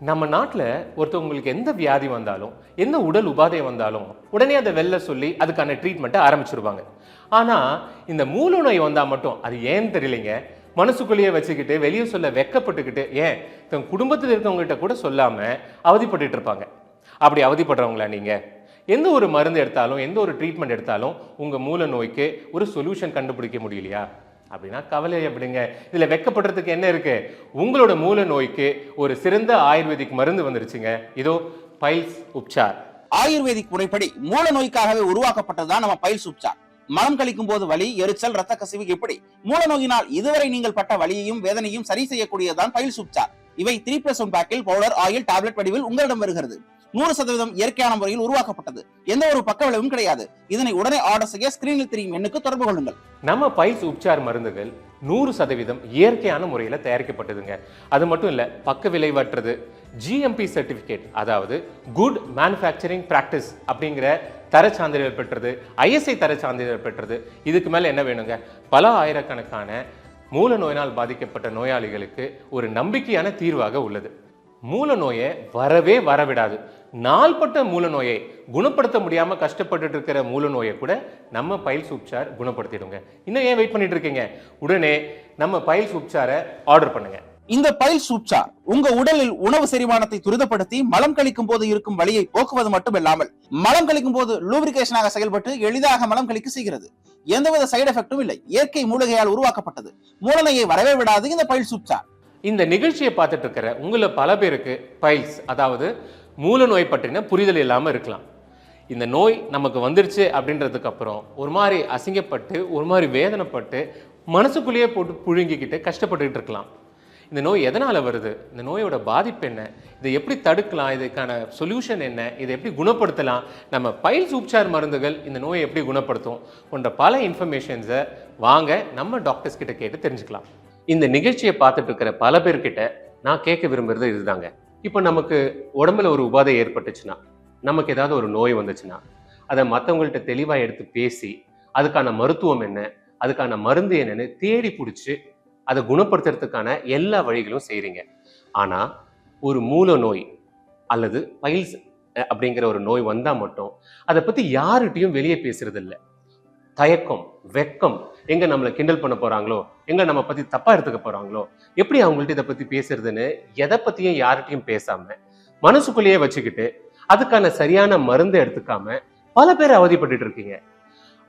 நம்ம நாட்டில் ஒருத்தவங்களுக்கு எந்த வியாதி வந்தாலும் என்ன உடல் உபாதை வந்தாலும் உடனே அதை வெளில சொல்லி அதுக்கான ட்ரீட்மெண்ட்டை ஆரம்பிச்சிருவாங்க. ஆனால் இந்த மூல நோய் வந்தால் மட்டும் அது ஏன்னு தெரியலைங்க. மனசுக்குள்ளேயே வச்சுக்கிட்டு வெளியே சொல்ல வெக்கப்பட்டுக்கிட்டு ஏன்? தன் குடும்பத்தில் இருக்கவங்ககிட்ட கூட சொல்லாமல் அவதிப்பட்டு இருப்பாங்க. அப்படி அவதிப்படுறவங்களா நீங்கள் எந்த ஒரு மருந்து எடுத்தாலும் எந்த ஒரு ட்ரீட்மெண்ட் எடுத்தாலும் உங்கள் மூல நோய்க்கு ஒரு சொல்யூஷன் கண்டுபிடிக்க முடியலையா? அப்படின்னா கவலை அப்படிங்க இதில் வெக்கப்படுறதுக்கு என்ன இருக்கு? உங்களோட மூல நோய்க்கு ஒரு சிறந்த ஆயுர்வேதிக் மருந்து வந்துருச்சுங்க. இதோ பைல்ஸ் உப்சார். ஆயுர்வேதிக் முறைப்படி மூல நோய்க்காகவே உருவாக்கப்பட்டதுதான் நம்ம பைல்ஸ் உப்சார். மலம் கழிக்கும் போது வலி எரிச்சல் ரத்த கசிவு எப்படி மூல நோயினால் இதுவரை நீங்கள் பட்ட வலியையும் வேதனையும் சரி செய்யக்கூடியதான் பைல்ஸ் உப்சார். இவை த்ரீ பிளஸ் ஒன் பேக்கில் பவுடர் ஆயில் டேப்லெட் வடிவில் உங்களிடம் வருகிறது. நூறு சதவீதம் இயற்கையான முறையில் உருவாக்கப்பட்டது. எந்த ஒரு பக்க விளைவும் கிடையாது. இதனை உடனே ஆர்டர் செய்ய ஸ்கிரீனில் தெரியும் எண்ணுக்கு தொடர்பு கொள்ளுங்கள். நம்ம பைல்ஸ் உப்சார் மருந்துகள் நூறு சதவீதம் இயற்கையான முறையில் தயாரிக்கப்பட்டதுங்க. அது மட்டும் இல்லை பக்க விளைவற்றது ஜிஎம்பி சர்டிஃபிகேட் அதாவது குட் மேனுஃபேக்சரிங் ப்ராக்டிஸ் அப்படிங்கிற தர சான்றிதழ் பெற்றது ஐஎஸ்ஐ தர சான்றிதழ் பெற்றது இதுக்கு மேலே என்ன வேணுங்க? பல ஆயிரக்கணக்கான மூல நோயினால் பாதிக்கப்பட்ட நோயாளிகளுக்கு ஒரு நம்பிக்கையான தீர்வாக உள்ளது. மூல நோயை வரவே வரவிடாது. நாள்பட்ட மூல நோயை குணப்படுத்த முடியாம கஷ்டப்பட்டுட்டு இருக்கிற மூல நோயை கூட நம்ம பைல்ஸ் உப்சார் குணப்படுத்திடுங்க. இன்னும் ஏன் வெயிட் பண்ணிட்டு இருக்கீங்க உடனே நம்ம பைல்ஸ் உப்சாரை ஆர்டர் பண்ணுங்க. இந்த பைல்ஸ் உப்சார் உங்க உடலில் உணவு செரிமானத்தை துரிதப்படுத்தி மலம் கழிக்கும் போது இருக்கும் வலியை போக்குவது மட்டுமில்லாமல் மலம் கழிக்கும் போது லூப்ரிகேஷனாக செயல்பட்டு எளிதாக மலம் கழிக்க செய்கிறது. எந்தவித சைடு எஃபெக்டும் இல்லை. இயற்கை மூலிகையால் உருவாக்கப்பட்டது. மூலனையை வரவே விடாது இந்த பைல்ஸ் உப்சார் இந்த நிகழ்ச்சியை பார்த்துட்டு இருக்கிற உங்களை பல பேருக்கு பைல்ஸ் அதாவது மூல நோய் பற்றின புரிதல் இல்லாமல் இருக்கலாம். இந்த நோய் நமக்கு வந்துருச்சு அப்படின்றதுக்கு அப்புறம் ஒரு மாதிரி அசிங்கப்பட்டு ஒரு மாதிரி வேதனைப்பட்டு மனசுக்குள்ளேயே போட்டு புழுங்கிக்கிட்டு கஷ்டப்பட்டுக்கிட்டு இருக்கலாம். இந்த நோய் எதனால் வருது? இந்த நோயோட பாதிப்பு என்ன? இதை எப்படி தடுக்கலாம்? இதுக்கான சொல்யூஷன் என்ன? இதை எப்படி குணப்படுத்தலாம்? நம்ம பைல்ஸ் உப்சார் மருந்துகள் இந்த நோயை எப்படி குணப்படுத்தும்? போன்ற பல இன்ஃபர்மேஷன்ஸை வாங்க நம்ம டாக்டர்ஸ் கிட்ட கேட்டு தெரிஞ்சுக்கலாம். இந்த நிகழ்ச்சியை பார்த்துட்டு இருக்கிற பல பேர்கிட்ட நான் கேட்க விரும்புகிறது இதுதாங்க. இப்போ நமக்கு உடம்புல ஒரு உபாதை ஏற்பட்டுச்சுன்னா நமக்கு ஏதாவது ஒரு நோய் வந்துச்சுன்னா அதை மற்றவங்கள்ட்ட தெளிவாக எடுத்து பேசி அதுக்கான மருத்துவம் என்ன அதுக்கான மருந்து என்னன்னு தேடி பிடிச்சி அதை குணப்படுத்துறதுக்கான எல்லா வழிகளும் செய்கிறீங்க ஆனால் ஒரு மூல நோய் அல்லது பைல்ஸ் அப்படிங்கிற ஒரு நோய் வந்தால் மட்டும் அதை பற்றி யாருகிட்டையும் வெளியே பேசுறது இல்லை தயக்கம் வெக்கம் எங்க நம்மளை கிண்டல் பண்ண போறாங்களோ? எங்க நம்ம பத்தி தப்பா எடுத்துக்க போறாங்களோ? எப்படி அவங்கள்ட்ட இதை பத்தி பேசுறதுன்னு எதை பத்தியும் யார்கிட்டையும் பேசாம மனசுக்குள்ளேயே வச்சுக்கிட்டு அதுக்கான சரியான மருந்தை எடுத்துக்காம பல பேர் அவதிப்பட்டு இருக்கீங்க.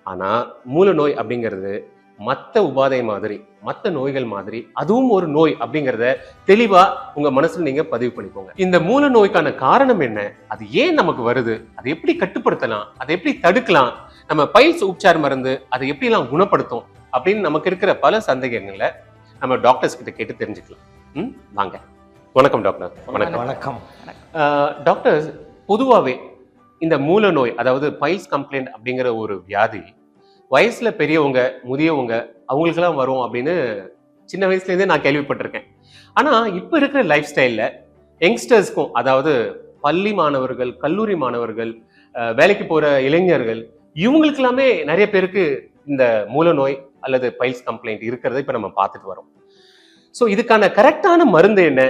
ஆனா மூல நோய் அப்படிங்கிறது மற்ற உபாதை மாதிரி மற்ற நோய்கள் மாதிரி அதுவும் ஒரு நோய் அப்படிங்கிறத தெளிவா உங்க மனசுல நீங்க பதிவு பண்ணிக்கோங்க. இந்த மூல நோய்க்கான காரணம் என்ன? அது ஏன் நமக்கு வருது? அதை எப்படி கட்டுப்படுத்தலாம்? அதை எப்படி தடுக்கலாம்? நம்ம பைல்ஸ் உப்சார் மருந்து அதை எப்படிலாம் குணப்படுத்தும் அப்படின்னு நமக்கு இருக்கிற பல சந்தேகங்களை நம்ம டாக்டர்ஸ் கிட்ட கேட்டு தெரிஞ்சுக்கலாம். ம் வாங்க. வணக்கம் டாக்டர் வணக்கம். வணக்கம். ஆஹ் டாக்டர் பொதுவாகவே இந்த மூல நோய் அதாவது பைல்ஸ் கம்ப்ளைண்ட் அப்படிங்கிற ஒரு வியாதி வயசுல பெரியவங்க முதியவங்க அவங்களுக்கெல்லாம் வரும் அப்படின்னு சின்ன வயசுலேருந்தே நான் கேள்விப்பட்டிருக்கேன். ஆனா இப்போ இருக்கிற லைஃப் ஸ்டைலில் யங்ஸ்டர்ஸ்க்கும் அதாவது பள்ளி மாணவர்கள் கல்லூரி மாணவர்கள் வேலைக்கு போற இளைஞர்கள் இவங்களுக்கு எல்லாமே நிறைய பேருக்கு இந்த மூல நோய் அல்லது பைல்ஸ் கம்ப்ளைண்ட் இருக்கிறத இப்போ நம்ம பார்த்துட்டு வரோம். ஸோ இதுக்கான கரெக்டான மருந்து என்ன?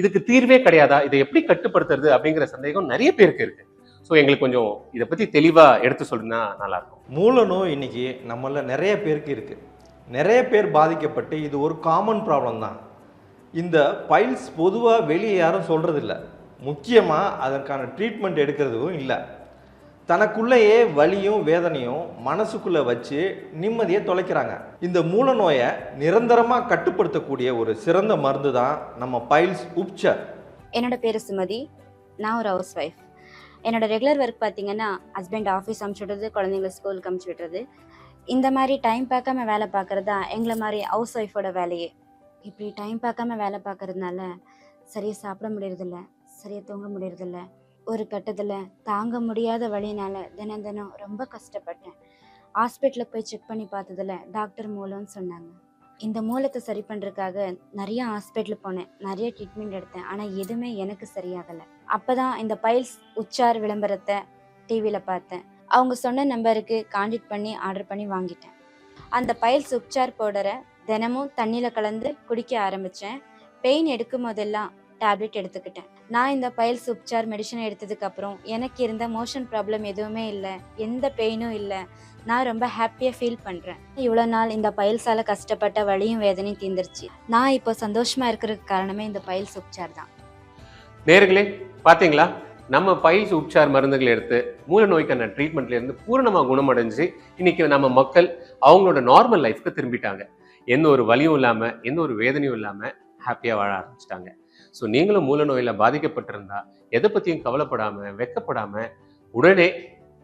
இதுக்கு தீர்வே கிடையாதா? இதை எப்படி கட்டுப்படுத்துறது அப்படிங்கிற சந்தேகம் நிறைய பேருக்கு இருக்கு. ஸோ எங்களுக்கு கொஞ்சம் இதை பற்றி தெளிவாக எடுத்து சொல்லுனா நல்லாயிருக்கும். மூல நோய் இன்னைக்கு நம்மள நிறைய பேருக்கு இருக்கு. நிறைய பேர் பாதிக்கப்பட்டு இது ஒரு காமன் ப்ராப்ளம் தான். இந்த பைல்ஸ் பொதுவாக வெளியே யாரும் சொல்கிறதில்ல முக்கியமாக அதற்கான ட்ரீட்மெண்ட் எடுக்கிறதும் இல்லை. தனக்குள்ளேயே வலியும் வேதனையும் மனசுக்குள்ளே வச்சு நிம்மதியை தொலைக்கிறாங்க. இந்த மூல நோயை நிரந்தரமாக கட்டுப்படுத்தக்கூடிய ஒரு சிறந்த மருந்து தான் நம்ம பைல்ஸ் உப்சர். என்னோட பேர் சுமதி. நான் ஒரு ஹவுஸ் ஒய்ஃப் என்னோட ரெகுலர் ஒர்க் பார்த்தீங்கன்னா ஹஸ்பண்ட் ஆஃபீஸ் அமுச்சு விடுறது குழந்தைங்கள ஸ்கூலுக்கு அமுச்சு விடுறது. இந்த மாதிரி டைம் பார்க்காம வேலை பார்க்குறது தான் எங்களை மாதிரி ஹவுஸ் ஒய்ஃபோட வேலையே. இப்படி டைம் பார்க்காம வேலை பார்க்கறதுனால சரியாக சாப்பிட முடியறதில்ல சரியாக தூங்க முடியறதில்ல ஒரு கட்டத்தில் தாங்க முடியாத வழினால தினம் தினம் ரொம்ப கஷ்டப்பட்டேன். ஹாஸ்பிட்டலில் போய் செக் பண்ணி பார்த்ததுல டாக்டர் மூலம்னு சொன்னாங்க. இந்த மூலத்தை சரி பண்ணுறதுக்காக நிறைய ஹாஸ்பிட்டல் போனேன். நிறைய ட்ரீட்மெண்ட் எடுத்தேன். ஆனால் எதுவுமே எனக்கு சரியாகலை. அப்போ தான் இந்த பைல்ஸ் உச்சார் விளம்பரத்தை டிவியில் பார்த்தேன். அவங்க சொன்ன நம்பருக்கு கான்டாக்ட் பண்ணி ஆர்டர் பண்ணி வாங்கிட்டேன். அந்த பைல்ஸ் உச்சார் பவுடரை தினமும் தண்ணியில் கலந்து குடிக்க ஆரம்பித்தேன் பெயின் எடுக்கும் போதெல்லாம் டேப்லெட் எடுத்துக்கிட்டேன். நான் இந்த பைல்ஸ் உப்சார் மெடிசன் எடுத்ததுக்கு அப்புறம் எனக்கு இருந்த மோஷன் ப்ராப்ளம் எதுவுமே இல்லை. எந்த பெயினும் இல்லை. நான் ரொம்ப ஹாப்பியாக ஃபீல் பண்ணுறேன் இவ்வளோ நாள் இந்த பைல்ஸால் கஷ்டப்பட்ட வலியும் வேதனையும் தீர்ந்துருச்சு. நான் இப்போ சந்தோஷமாக இருக்கிறதுக்கு காரணமே இந்த பைல்ஸ் உப்சார் தான். நேர்களே பார்த்தீங்களா நம்ம பைல்ஸ் உப்சார் மருந்துகள் எடுத்து மூல நோய்க்கான ட்ரீட்மெண்ட்லேருந்து பூரணமாக குணமடைஞ்சு இன்றைக்கி நம்ம மக்கள் அவங்களோட நார்மல் லைஃப்க்கு திரும்பிட்டாங்க. எந்த ஒரு வலியும் இல்லாமல் எந்த ஒரு வேதனையும் இல்லாமல் ஹாப்பியாக வாழ ஆரம்பிச்சிட்டாங்க. ஸோ நீங்களும் மூல நோயில் பாதிக்கப்பட்டிருந்தா எதை பற்றியும் கவலைப்படாமல் வெக்கப்படாமல் உடனே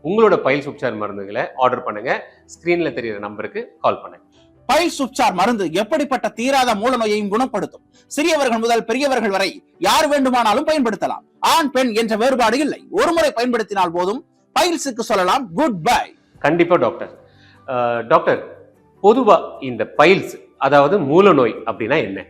உங்களோட பைல்ஸ் உப்சார் மருந்துகளை ஆர்டர் பண்ணுங்க. ஸ்க்ரீனில் தெரியிற நம்பருக்கு கால் பண்ணுங்க. பைல்ஸ் உப்சார் மருந்து எப்படிப்பட்ட தீராத மூல நோயையும் குணப்படுத்தும்? சிறியவர்கள் முதல் பெரியவர்கள் வரை யார் வேண்டுமானாலும் பயன்படுத்தலாம். ஆண் பெண் என்ற வேறுபாடு இல்லை. ஒருமுறை பயன்படுத்தினால் போதும். பைல்ஸுக்கு சொல்லலாம் குட் பை. கண்டிப்பாக டாக்டர். டாக்டர் பொதுவாக இந்த பைல்ஸ் அதாவது மூல நோய் அப்படின்னா என்ன?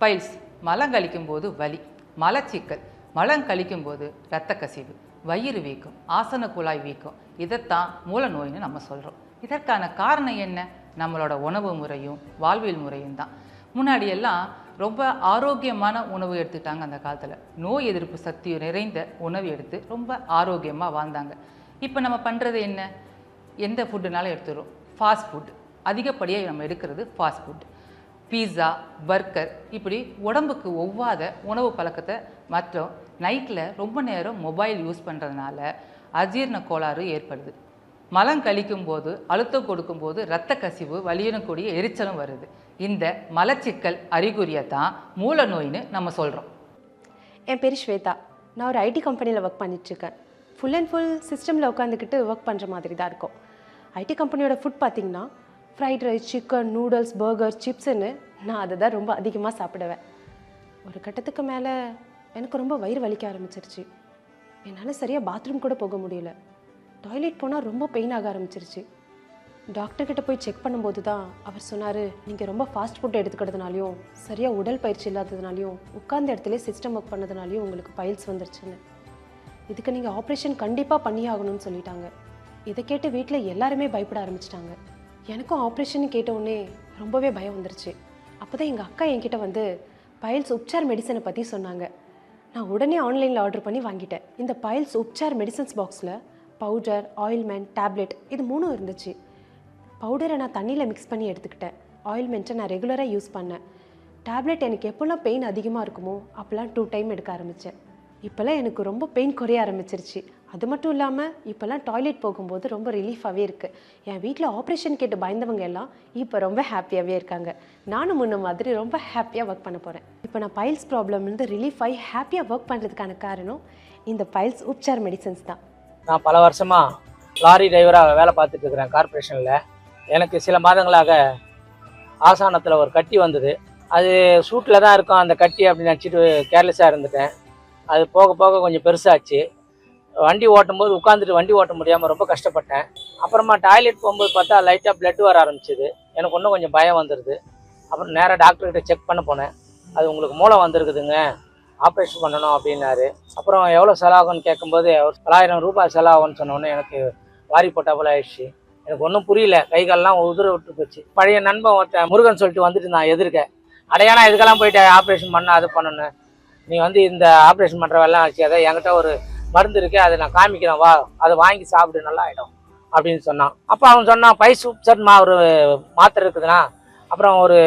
பைல்ஸ் மலம் கழிக்கும் போது வலி மலச்சிக்கல் மலம் கழிக்கும் போது இரத்த கசிவு வயிறு வீக்கம் ஆசன குழாய் வீக்கம் இதைத்தான் மூல நோய்னு நம்ம சொல்கிறோம் இதற்கான காரணம் என்ன? நம்மளோட உணவு முறையும் வாழ்வியல் முறையும் தான். முன்னாடியெல்லாம் ரொம்ப ஆரோக்கியமான உணவு எடுத்துட்டாங்க அந்த காலத்தில். நோய் எதிர்ப்பு சக்தி நிறைந்த உணவு எடுத்து ரொம்ப ஆரோக்கியமாக வாழ்ந்தாங்க. இப்போ நம்ம பண்ணுறது என்ன? எந்த ஃபுட்டுனாலும் எடுத்துடுறோம். ஃபாஸ்ட் ஃபுட் அதிகப்படியாக நம்ம எடுக்கிறது ஃபாஸ்ட் ஃபுட் பீஸா பர்கர் இப்படி உடம்புக்கு ஒவ்வாத உணவு பழக்கத்தை மற்றும் நைட்டில் ரொம்ப நேரம் மொபைல் யூஸ் பண்ணுறதுனால அஜீரண கோளாறு ஏற்படுது. மலம் கழிக்கும் போது அழுத்தம் கொடுக்கும்போது இரத்த கசிவு வலியுறக்கூடிய எரிச்சலும் வருது. இந்த மலச்சிக்கல் அறிகுறியை தான் மூல நோயின்னு நம்ம சொல்கிறோம் என் பேர் ஸ்வேதா. நான் ஒரு ஐடி கம்பெனியில் ஒர்க் பண்ணிட்டுருக்கேன். ஃபுல் அண்ட் ஃபுல் சிஸ்டமில் உட்காந்துக்கிட்டு ஒர்க் பண்ணுற மாதிரி தான் இருக்கும். ஐடி கம்பெனியோட ஃபுட் பார்த்திங்கன்னா fried rice chicken noodles burger சிப்ஸுன்னு நான் அதை தான் ரொம்ப அதிகமாக சாப்பிடுவேன். ஒரு கட்டத்துக்கு மேலே எனக்கு ரொம்ப வயிறு வலிக்க ஆரம்பிச்சிருச்சு. என்னால் சரியாக பாத்ரூம் கூட போக முடியல. டாய்லெட் போனால் ரொம்ப பெயின் ஆக ஆரம்பிச்சிருச்சு. டாக்டர்கிட்ட போய் செக் பண்ணும்போது தான் அவர் சொன்னார் நீங்கள் ரொம்ப ஃபாஸ்ட் ஃபுட் எடுத்துக்கிறதுனாலையும் சரியாக உடல் பயிற்சி இல்லாததுனாலையும் உட்கார்ந்த இடத்துல சிஸ்டம் ஒர்க் பண்ணதுனாலையும் உங்களுக்கு பைல்ஸ் வந்துருச்சுன்னு. இதுக்கு நீங்கள் ஆப்ரேஷன் கண்டிப்பாக பண்ணியே ஆகணும்னு சொல்லிட்டாங்க. இதை கேட்டு வீட்டில் எல்லாருமே பயப்பட ஆரம்பிச்சிட்டாங்க. எனக்கும் ஆப்ரேஷன் கேட்ட உடனே ரொம்பவே பயம் வந்துருச்சு. அப்போ தான் எங்கள் அக்கா என்கிட்ட வந்து பைல்ஸ் உப்சார் மெடிசனை பற்றி சொன்னாங்க. நான் உடனே ஆன்லைனில் ஆர்டர் பண்ணி வாங்கிட்டேன். இந்த பைல்ஸ் உப்சார் மெடிசன்ஸ் பாக்ஸில் பவுடர் ஆயில்மெண்ட் டேப்லெட் இது மூணும் இருந்துச்சு. பவுடரை நான் தண்ணியில் மிக்ஸ் பண்ணி எடுத்துக்கிட்டேன். ஆயில்மெண்ட்டை நான் ரெகுலராக யூஸ் பண்ணேன். டேப்லெட் எனக்கு எப்போல்லாம் பெயின் அதிகமாக இருக்குமோ அப்போல்லாம் டூ டைம் எடுக்க ஆரம்பித்தேன் இப்போல்லாம் எனக்கு ரொம்ப பெயின் குறைய ஆரம்பிச்சிருச்சு. அது மட்டும் இல்லாமல் இப்போல்லாம் டாய்லெட் போகும்போது ரொம்ப ரிலீஃபாகவே இருக்குது என் வீட்டில் ஆப்ரேஷன் கேட்டு பயந்தவங்க எல்லாம் இப்போ ரொம்ப ஹாப்பியாகவே இருக்காங்க. நானும் முன்ன மாதிரி ரொம்ப ஹாப்பியாக ஒர்க் பண்ண போகிறேன் இப்போ நான் பைல்ஸ் ப்ராப்ளம்லேருந்து ரிலீஃப் ஆகி ஹாப்பியாக ஒர்க் பண்ணுறதுக்கான காரணம் இந்த பைல்ஸ் உப்சார் மெடிசன்ஸ் தான். நான் பல வருஷமாக லாரி டிரைவராக வேலை பார்த்துட்டு இருக்கிறேன் கார்ப்பரேஷனில் எனக்கு சில மாதங்களாக ஆசானத்தில் ஒரு கட்டி வந்தது. அது சூட்டில் தான் இருக்கும் அந்த கட்டி அப்படின்னு நினச்சிட்டு கேர்லெஸ்ஸாக இருந்துட்டேன். அது போக போக கொஞ்சம் பெருசாச்சு. வண்டி ஓட்டும்போது உட்காந்துட்டு வண்டி ஓட்ட முடியாமல் ரொம்ப கஷ்டப்பட்டேன். அப்புறமா டாய்லெட் போகும்போது பார்த்தா லைட்டாக ப்ளட் வர ஆரம்பிச்சது. எனக்கு இன்னும் கொஞ்சம் பயம் வந்துடுது அப்புறம் நேராக டாக்டர்கிட்ட செக் பண்ண போனேன். அது உங்களுக்கு மூளை வந்திருக்குதுங்க. ஆப்ரேஷன் பண்ணணும் அப்படின்னாரு. அப்புறம் எவ்வளோ செலவாகும்னு கேட்கும்போது ஒரு தொள்ளாயிரம் ரூபாய் செலவாகும்னு சொன்னோன்னே எனக்கு வாரி போட்டா போல ஆயிடுச்சு. எனக்கு ஒன்றும் புரியல. கை கால்லாம் உதிர விட்டு போச்சு. பழைய நண்பன் ஒருத்தன் முருகன் சொல்லிட்டு வந்துட்டு நான் எதிர்க்க. அடையானா இதுக்கெல்லாம் போயிட்டு ஆப்ரேஷன் பண்ண அது பண்ணணும். நீ வந்து இந்த ஆப்ரேஷன் பண்ணுற வேலை ஆச்சு அதை என்கிட்ட ஒரு மருந்து இருக்குது அதை நான் காமிக்கிறேன் வா. அதை வாங்கி சாப்பிடு நல்லா ஆகிடும் அப்படின்னு சொன்னான். அப்போ அவன் சொன்னான் பை சூப்சர்மா ஒரு மாத்திரை இருக்குதுண்ணா. அப்புறம் ஒரு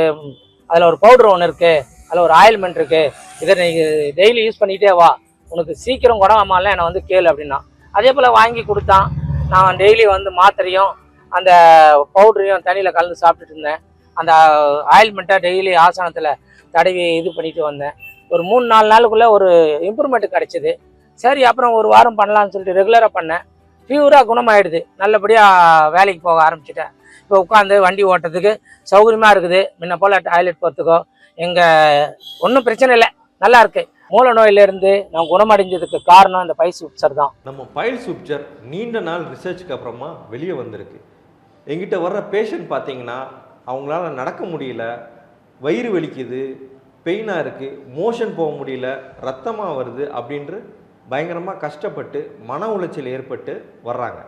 அதில் ஒரு பவுடர் ஒன்று இருக்குது அதில் ஒரு ஆயில்மெண்ட் இருக்குது இதை நீங்கள் டெய்லி யூஸ் பண்ணிகிட்டே வா. உனக்கு சீக்கிரம் குணமாமல என்னை வந்து கேளு அப்படின்னா அதே போல் வாங்கி கொடுத்தான். நான் டெய்லி வந்து மாத்திரையும் அந்த பவுடரையும் தண்ணியில் கலந்து சாப்பிட்டுட்டு இருந்தேன். அந்த ஆயில்மெண்ட்டை டெய்லி ஆசனத்தில் தடவி இது பண்ணிட்டு வந்தேன். ஒரு மூணு நாலு நாளுக்குள்ளே ஒரு இம்ப்ரூவ்மெண்ட் கிடச்சிது. சரி அப்புறம் ஒரு வாரம் பண்ணலாம்னு சொல்லிட்டு ரெகுலராக பண்ணேன். ஃபியூராக குணமாயிடுது. நல்லபடியாக வேலைக்கு போக ஆரம்பிச்சிட்டேன். இப்போ உட்காந்து வண்டி ஓட்டுறதுக்கு சௌகரியமாக இருக்குது. முன்ன போல் டாய்லெட் போகிறதுக்கோ எங்கள் ஒன்றும் பிரச்சனை இல்லை. நல்லா இருக்கு. மூல நோயிலிருந்து நான் குணமடைஞ்சதுக்கு காரணம் இந்த பைல் சூப்சர் தான். நம்ம பைல் சூப்சர் நீண்ட நாள் ரிசர்ச்சுக்கு அப்புறமா வெளியே வந்திருக்கு. எங்கிட்ட வர்ற பேஷண்ட் பார்த்தீங்கன்னா அவங்களால நடக்க முடியல. வயிறு வலிக்குது. பெயினாக இருக்குது மோஷன் போக முடியல ரத்தமாக வருது அப்படின்று பயங்கரமாக கஷ்டப்பட்டு மன உளைச்சல் ஏற்பட்டு வர்றாங்க.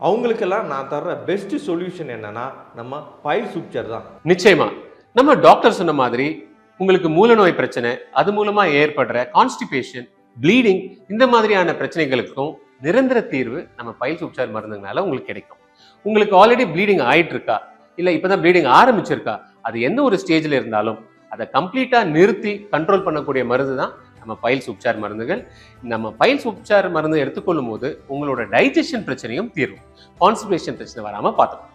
அவங்களுக்கெல்லாம் நான் தர்ற பெஸ்ட் சொல்யூஷன் என்னன்னா நம்ம பைல் சுப்சர் தான். நிச்சயமா. நம்ம டாக்டர் சொன்ன மாதிரி உங்களுக்கு மூலநோய் பிரச்சனை அது மூலமாக ஏற்படுற கான்ஸ்டிபேஷன் ப்ளீடிங் இந்த மாதிரியான பிரச்சனைகளுக்கும் நிரந்தர தீர்வு நம்ம பயில் சூப்சார் மருந்துங்கனால உங்களுக்கு கிடைக்கும். உங்களுக்கு ஆல்ரெடி ப்ளீடிங் ஆயிட்டு இருக்கா இல்லை இப்போ தான் ப்ளீடிங் ஆரம்பிச்சிருக்கா? அது எந்த ஒரு ஸ்டேஜில் இருந்தாலும் அதை கம்ப்ளீட்டாக நிறுத்தி கண்ட்ரோல் பண்ணக்கூடிய மருந்து தான் நம்ம பைல்ஸ் உப்சார் மருந்துகள். நம்ம பைல்ஸ் உப்சார் மருந்து எடுத்துக்கொள்ளும் போது உங்களோட டைஜஷன் பிரச்சனையும் தீரும். கான்சன்ட்ரேஷன் பிரச்சனை வராமல் பார்த்துக்கணும்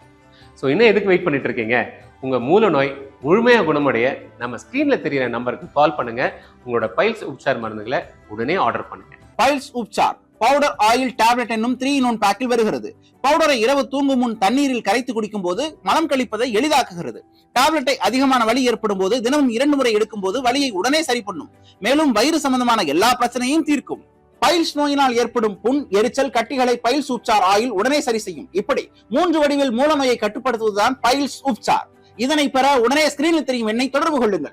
ஸோ இன்னும் எதுக்கு வெயிட் பண்ணிட்டு இருக்கீங்க? உங்கள் மூல நோய் முழுமையாக குணமடைய நம்ம ஸ்க்ரீனில் தெரியிற நம்பருக்கு கால் பண்ணுங்க. உங்களோட பைல்ஸ் உப்சார் மருந்துகளை உடனே ஆர்டர் பண்ணுங்க. Piles Upchar powder oil tablet என்னும் த்ரீ இன் ஒன் பேக்கில் வருகிறது. பவுடரை இரவு தூங்கும் முன் தண்ணீரில் கரைத்து குடிக்கும் போது மலம் கழிப்பதை எளிதாக்குகிறது. டேப்லெட்டை அதிகமான வலி ஏற்படும் போது தினமும் இரண்டு முறை எடுக்கும் போது வலியை உடனே சரி பண்ணும். மேலும் வயிறு சம்பந்தமான எல்லா பிரச்சனையும் தீர்க்கும். பைல்ஸ் நோயினால் ஏற்படும் புண் எரிச்சல் கட்டிகளை பைல்ஸ் உப்சார் ஆயில் உடனே சரி செய்யும். இப்படி மூன்று வடிவில் மூல நோயை கட்டுப்படுத்துவதுதான் பைல்ஸ் உப்சார். இதனை பெற உடனே ஸ்கிரீனில் தெரியும் என்னை தொடர்பு கொள்ளுங்கள்.